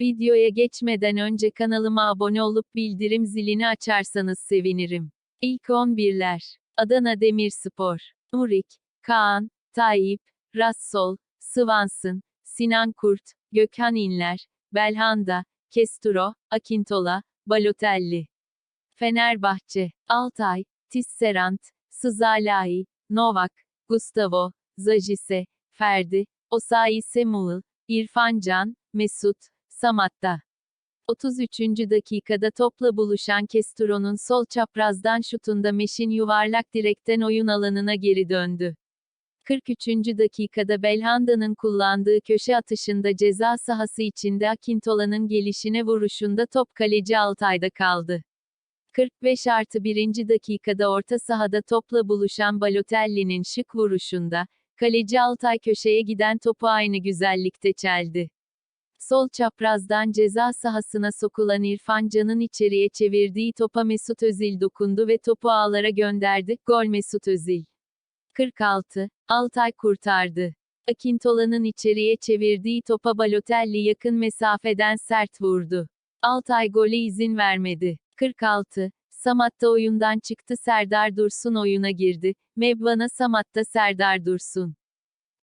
Videoya geçmeden önce kanalıma abone olup bildirim zilini açarsanız sevinirim. İlk 11'ler. Adana Demirspor. Murik, Kaan, Tayyip, Rassol, Swansson, Sinan Kurt, Gökhan İnler, Belhanda, Kesturo, Akintola, Balotelli. Fenerbahçe, Altay, Tisserant, Sızalai, Novak, Gustavo, Zajise, Ferdi, Osayi Samuel, İrfan Can, Mesut, Samatta. 33. dakikada topla buluşan Kesturo'nun sol çaprazdan şutunda Meş'in yuvarlak direkten oyun alanına geri döndü. 43. dakikada Belhanda'nın kullandığı köşe atışında ceza sahası içinde Akintola'nın gelişine vuruşunda top kaleci Altay'da kaldı. 45 artı 1. dakikada orta sahada topla buluşan Balotelli'nin şık vuruşunda, kaleci Altay köşeye giden topu aynı güzellikte çeldi. Sol çaprazdan ceza sahasına sokulan İrfan Can'ın içeriye çevirdiği topa Mesut Özil dokundu ve topu ağlara gönderdi. Gol Mesut Özil. 46. Altay kurtardı. Akintola'nın içeriye çevirdiği topa Balotelli yakın mesafeden sert vurdu. Altay gole izin vermedi. 46. Samatta oyundan çıktı Serdar Dursun oyuna girdi. Mevlana Samatta Serdar Dursun.